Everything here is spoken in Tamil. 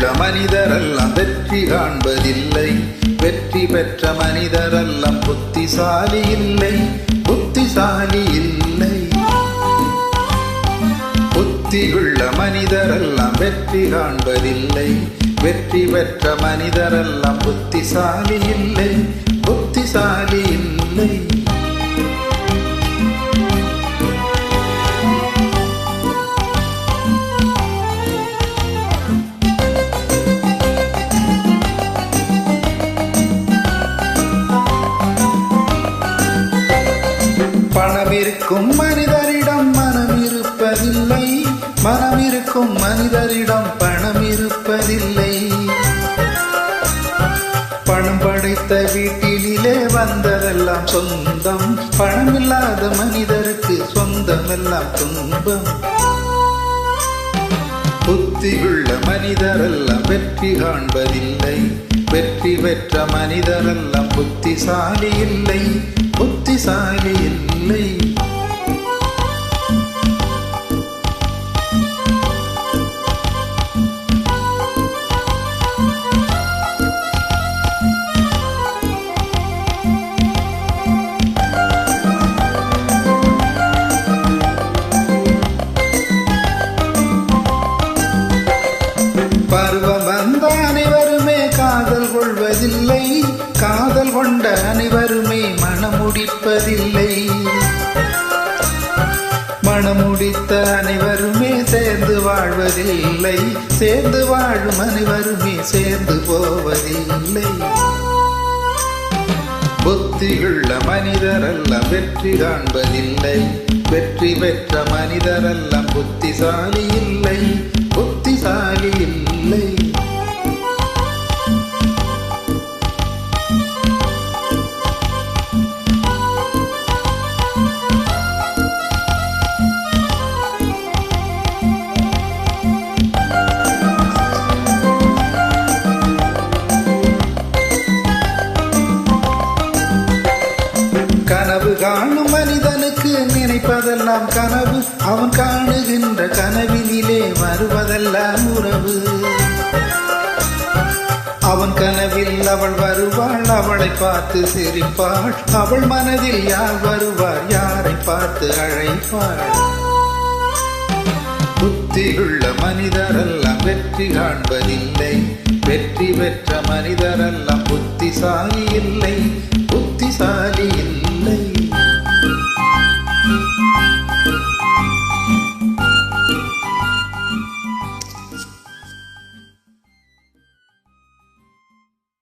உள்ள மனிதரெல்லாம் வெற்றி காண்பதில்லை. வெற்றி பெற்ற மனிதரெல்லாம் புத்திசாலி இல்லை. புத்திசாலி இல்லை. புத்தியுள்ள மனிதரெல்லாம் வெற்றி காண்பதில்லை. வெற்றி பெற்ற மனிதரெல்லாம் புத்திசாலி இல்லை. புத்திசாலி இல்லை. மனமிருக்கும் மனிதரிடம் மனம் இருப்பதில்லை மனமிருக்கும் மனிதரிடம் பணம் இருப்பதில்லை பணம் படைத்த வீட்டிலே வந்ததெல்லாம் சொந்தம். பணம் இல்லாத மனிதருக்கு சொந்தமெல்லாம் துன்பம். புத்தியுள்ள மனிதரெல்லாம் வெற்றி காண்பதில்லை. வெற்றி பெற்ற மனிதரெல்லாம் புத்திசாலி இல்லை புத்திசாலி இல்லை பருவம் வந்த அனைவருமே காதல் கொள்வதில்லை. காதல் கொண்ட அனைவருமே மனமுடிப்பதில்லை மனமுடித்த அனைவருமே சேர்ந்து வாழ்வதில்லை. சேர்ந்து வாழும் அனைவருமே சேர்ந்து போவதில்லை. புத்தியுள்ள மனிதரெல்லாம் வெற்றி காண்பதில்லை. வெற்றி பெற்ற மனிதரெல்லாம் புத்திசாலி இல்லை. புத்திசாலி இல்லை. வருவதெல்லாம் கனவு. அவன் காணுகின்ற கனவினிலே வருவதெல்லாம் உறவு. அவன் கனவில் அவள் வருவாள் அவளை பார்த்து சிரிப்பாள். அவள் மனதில் யார் வருவார் யாரை பார்த்து அழைப்பாள்? புத்தியுள்ள மனிதரெல்லாம் வெற்றி காண்பதில்லை. வெற்றி பெற்ற மனிதரெல்லாம் புத்திசாலி இல்லை.